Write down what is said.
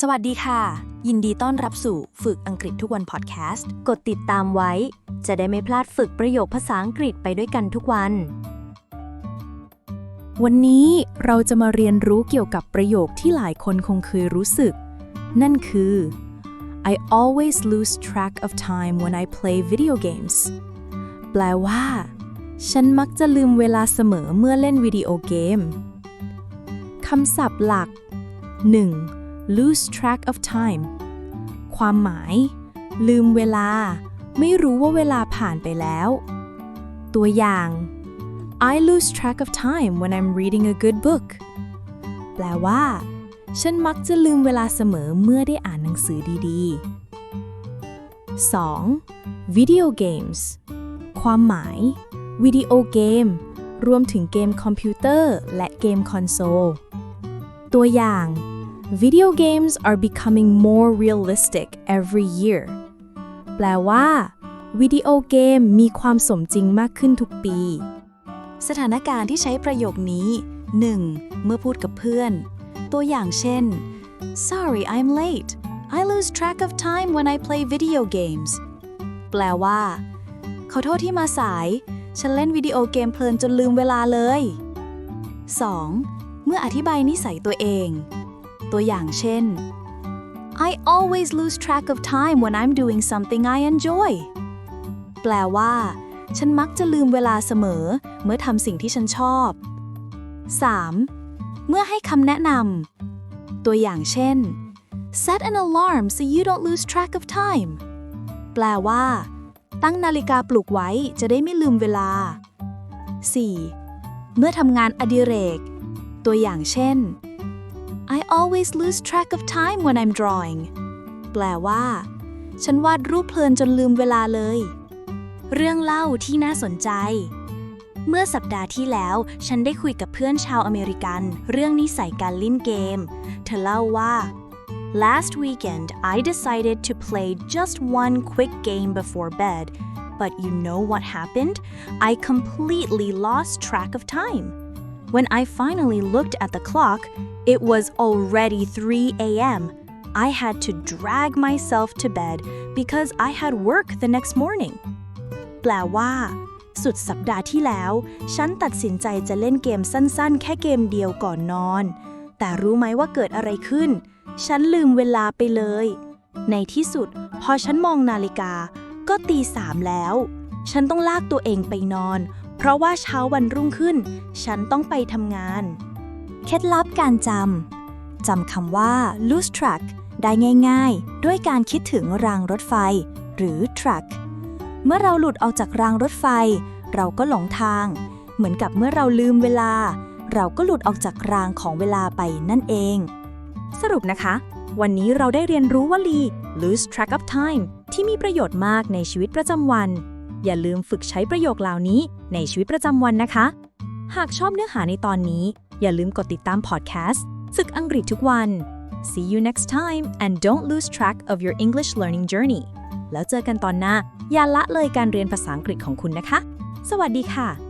สวัสดีค่ะ ยินดีต้อนรับสู่ฝึกอังกฤษทุกวันพอดแคสต์ กดติดตามไว้ จะได้ไม่พลาดฝึกประโยคภาษาอังกฤษไปด้วยกันทุกวัน วันนี้เราจะมาเรียนรู้เกี่ยวกับประโยคที่หลายคนคงเคยรู้สึก นั่นคือ I always lose track of time when I play video games แปลว่า ฉันมักจะลืมเวลาเสมอเมื่อเล่นวิดีโอเกมคำศัพท์หลัก 1. Lose track of time ความหมาย ลืมเวลา ไม่รู้ว่าเวลาผ่านไปแล้ว ตัวอย่าง I lose track of time when I'm reading a good book แปลว่า ฉันมักจะลืมเวลาเสมอเมื่อได้อ่านหนังสือดีๆ 2. video games ความหมาย วิดีโอเกม รวมถึงเกมคอมพิวเตอร์ และเกมคอนโซล ตัวอย่าง Video games are becoming more realistic every year แปลว่าวิดีโอเกมมีความสมจริงมากขึ้นทุกปี สถานการณ์ที่ใช้ประโยคนี้ 1. เมื่อพูดกับเพื่อน ตัวอย่างเช่น Sorry I'm late I lose track of time when I play video games แปลว่า ขอโทษที่มาสาย ฉันเล่นวิดีโอเกมเพลินจนลืมเวลาเลย 2. เมื่ออธิบายนิสัยตัวเอง ตัวอย่างเช่น I always lose track of time when I'm doing something I enjoy แปลว่า ฉันมักจะลืมเวลาเสมอ เมื่อทำสิ่งที่ฉันชอบ 3. เมื่อให้คำแนะนำตัวอย่างเช่น set an alarm so you don't lose track of time แปลว่า ตั้งนาฬิกาปลุกไว้จะได้ไม่ลืมเวลา 4. เมื่อทำงานอดิเรก ตัวอย่างเช่น I always lose track of time when I'm drawing แปลว่า ฉันวาดรูปเพลินจนลืมเวลาเลย เรื่องเล่าที่น่าสนใจ เมื่อสัปดาห์ที่แล้ว ฉันได้คุยกับเพื่อนชาวอเมริกัน เรื่องนิสัยการเล่นเกม เธอเล่าว่า Last weekend I decided to play just one quick game before bed but you know what happened I completely lost track of time When I finally looked at the clock it was already 3 a.m. I had to drag myself to bed because I had work the next morning แปลว่า สุดสัปดาห์ที่แล้ว ฉันตัดสินใจจะเล่นเกมสั้นๆ แค่เกมเดียวก่อนนอน แต่รู้ไหมว่าเกิดอะไรขึ้น ฉันลืมเวลาไปเลย ในที่สุด พอฉันมองนาฬิกา ก็ตีสามแล้ว ฉันต้องลากตัวเองไปนอน ราะว่าเช้าวันรุ่งขึ้น ฉันต้องไปทำงาน เคล็ดลับการจำ จำคำว่า lose track ได้ง่ายๆ ด้วยการคิดถึงรางรถไฟ หรือ track เมื่อเราหลุดออกจากรางรถไฟ เราก็หลงทาง เหมือนกับเมื่อเราลืมเวลา เราก็หลุดออกจากรางของเวลาไปนั่นเอง สรุปนะคะ วันนี้เราได้เรียนรู้วลี lose track of time ที่มีประโยชน์มากในชีวิตประจำวัน อย่าลืมฝึกใช้ประโยคเหล่านี้ในชีวิตประจำวันนะคะ หากชอบเนื้อหาในตอนนี้ อย่าลืมกดติดตามพอดแคสต์ฝึกอังกฤษทุกวัน See you next time and don't lose track of your English learning journey แล้วเจอกันตอนหน้า อย่าละเลยการเรียนภาษาอังกฤษของคุณนะคะ สวัสดีค่ะ